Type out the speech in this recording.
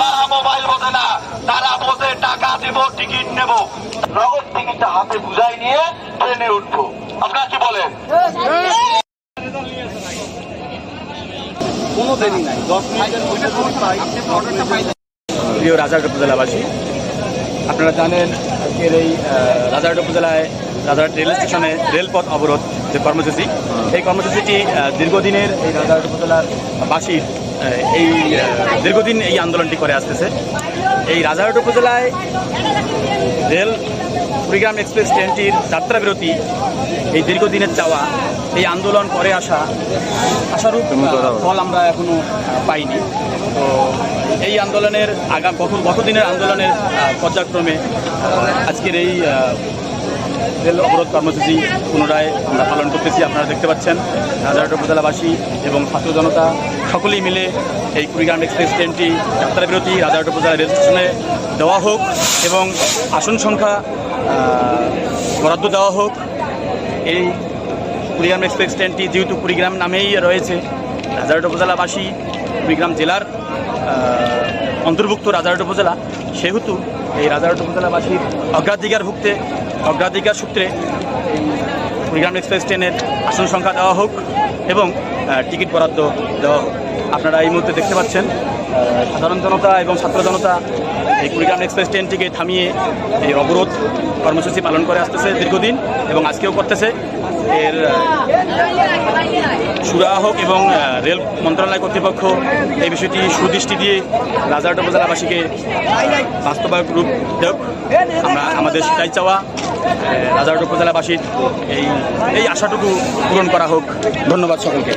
তারা মোবাইল বোঝে না। তারা বোঝে টাকা দেব টিকিট নেব। নগদ টিকিটটা হাতে বুঝাই নিয়ে ট্রেনে উঠবো। আপনারা কি বলেন? কোনো দেরি নাই। দশ মিনিটের প্রিয় রাজারহাট উপজেলাবাসী আপনারা জানেন আজকের এই আহ, রাজারহাট উপজেলায় রাজারহাট রেল স্টেশনে রেলপথ অবরোধ যে কর্মসূচি এই কর্মসূচিটি আহ, দীর্ঘদিনের এই রাজারহাট উপজেলার বাসীর এই দীর্ঘদিন এই আন্দোলনটি করে আসতেছে। এই রাজারহাট উপজেলায় রেল কুড়িগ্রাম এক্সপ্রেস ট্রেনটির যাত্রা বিরতি এই দীর্ঘদিনের চাওয়া এই আন্দোলন করে আসা আশারূপ ফল আমরা এখনও পাইনি। তো এই আন্দোলনের আগাম গত গতদিনের আন্দোলনের পর্যায়ক্রমে আজকের এই রেল অবরোধ কর্মসূচি পুনরায় আমরা পালন করতেছি, আপনারা দেখতে পাচ্ছেন। রাজারহাট উপজেলাবাসী এবং ছাত্র জনতা সকলেই মিলে এই কুড়িগ্রাম এক্সপ্রেস ট্রেনটি যাত্রা বিরতি রাজারহাট উপজেলা রেল স্টেশনে দেওয়া হোক এবং আসন সংখ্যা বরাদ্দ দেওয়া হোক। এই কুড়িগ্রাম এক্সপ্রেস ট্রেনটি যেহেতু কুড়িগ্রাম নামেই রয়েছে রাজারহাট উপজেলাবাসী কুড়িগ্রাম জেলার অন্তর্ভুক্ত রাজারহাট উপজেলা, সেহেতু এই রাজারহাট উপজেলাবাসীর অগ্রাধিকার ভুক্তে অগ্রাধিকার সূত্রে কুড়িগ্রাম এক্সপ্রেস ট্রেনের আসন সংখ্যা দেওয়া হোক এবং টিকিট বরাদ্দ দেওয়া হোক। আপনারা এই মুহূর্তে দেখতে পাচ্ছেন সাধারণ জনতা এবং ছাত্র জনতা এই কুড়িগ্রাম এক্সপ্রেস ট্রেনটিকে থামিয়ে এই অবরোধ কর্মসূচি পালন করে আসতেছে দীর্ঘদিন এবং আজকেও করতেছে। এর সুরা হোক এবং রেল মন্ত্রণালয় কর্তৃপক্ষ এই বিষয়টি সুদৃষ্টি দিয়ে রাজারহাট উপজেলাবাসীকে বাস্তবায়ক রূপ দেব আমরা আমাদের সেটাই চাওয়া আহ, রাজারহাট উপজেলাবাসীর এই এই আশাটুকু পূরণ করা হোক। ধন্যবাদ সকলকে।